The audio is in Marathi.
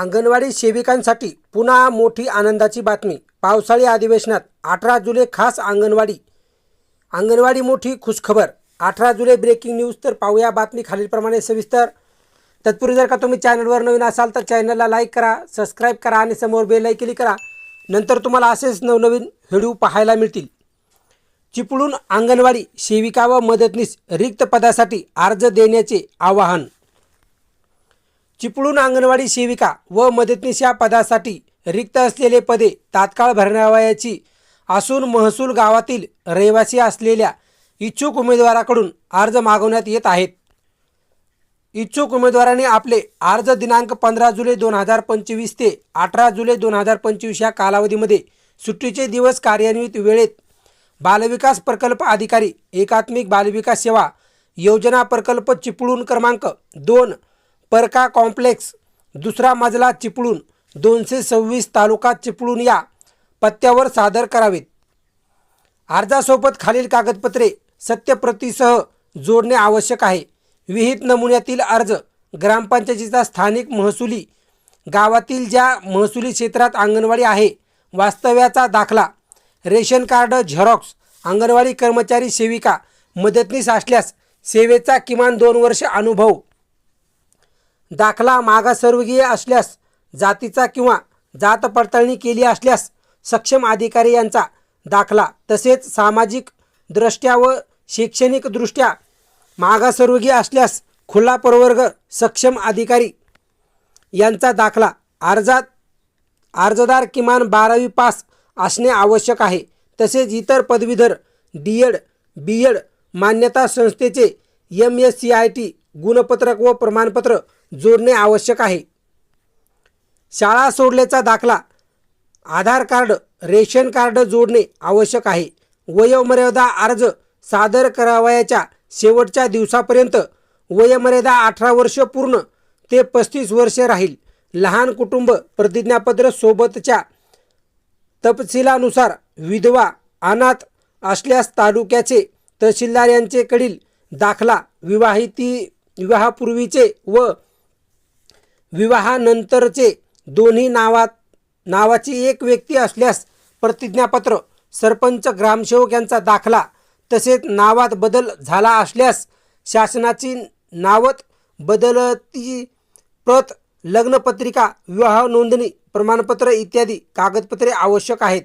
अंगणवाडी सेविकांसाठी पुन्हा मोठी आनंदाची बातमी. पावसाळी अधिवेशनात अठरा जुलै खास अंगणवाडी. अंगणवाडी मोठी खुशखबर. अठरा जुलै ब्रेकिंग न्यूज तर पाहूया बातमी खालीलप्रमाणे सविस्तर. तत्पूर्वी जर का तुम्ही चॅनलवर नवीन असाल तर चॅनलला लाईक करा सबस्क्राईब करा आणि समोर बेल क्लिक करा. नंतर तुम्हाला असेच नवनवीन व्हिडिओ पाहायला मिळतील. चिपळूण अंगणवाडी सेविका व मदतनीस रिक्त पदासाठी अर्ज देण्याचे आवाहन. चिपळूण अंगणवाडी सेविका व मदतनीस या पदासाठी रिक्त असलेले पदे तात्काळ भरण्यावयाची असून महसूल गावातील रहिवासी असलेल्या इच्छुक उमेदवाराकडून अर्ज मागवण्यात येत आहेत. इच्छुक उमेदवाराने आपले अर्ज दिनांक पंधरा जुलै दोन हजार पंचवीस ते अठरा जुलै दोन हजार पंचवीस या कालावधीमध्ये सुट्टीचे दिवस कार्यान्वित वेळेत बालविकास प्रकल्प अधिकारी एकात्मिक बालविकास सेवा योजना प्रकल्प चिपळूण क्रमांक दोन परका कॉम्प्लेक्स दुसरा मजला चिपळूण दोनशे सव्वीस तालुका चिपळूण या पत्त्यावर सादर करावेत. अर्जासोबत खालील कागदपत्रे सत्यप्रतीसह जोडणे आवश्यक आहे. विहित नमुन्यातील अर्ज ग्रामपंचायतीचा स्थानिक महसुली गावातील ज्या महसुली क्षेत्रात अंगणवाडी आहे वास्तव्याचा दाखला रेशन कार्ड झेरॉक्स अंगणवाडी कर्मचारी सेविका मदतनीस असल्यास सेवेचा किमान दोन वर्ष अनुभव दाखला मागासवर्गीय असल्यास जातीचा किंवा जात पडताळणी केली असल्यास सक्षम अधिकारी यांचा दाखला तसेच सामाजिक दृष्ट्या व शैक्षणिकदृष्ट्या मागासवर्गीय असल्यास खुला प्रवर्ग सक्षम अधिकारी यांचा दाखला अर्जात अर्जदार किमान बारावी पास असणे आवश्यक आहे. तसेच इतर पदवीधर डी एड बी एड मान्यता संस्थेचे M S C I T गुणपत्रक व प्रमाणपत्र जोडणे आवश्यक आहे. शाळा सोडल्याचा दाखला आधार कार्ड रेशन कार्ड जोडणे आवश्यक आहे. वयोमर्यादा अर्ज सादर करावयाच्या शेवटच्या दिवसापर्यंत वयोमर्यादा अठरा वर्ष पूर्ण ते पस्तीस वर्ष राहील. लहान कुटुंब प्रतिज्ञापत्र सोबतच्या तपशिलानुसार विधवा अनाथ असल्यास तालुक्याचे तहसीलदार यांचेकडील दाखला विवाहिती विवाहापूर्वीचे व विवाहानंतरचे दोन्ही नावात नावाची एक व्यक्ती असल्यास प्रतिज्ञापत्र सरपंच ग्रामसेवक यांचा दाखला तसेच नावात बदल झाला असल्यास शासनाची नावत बदलती प्रत लग्नपत्रिका विवाह नोंदणी प्रमाणपत्र इत्यादी कागदपत्रे आवश्यक आहेत.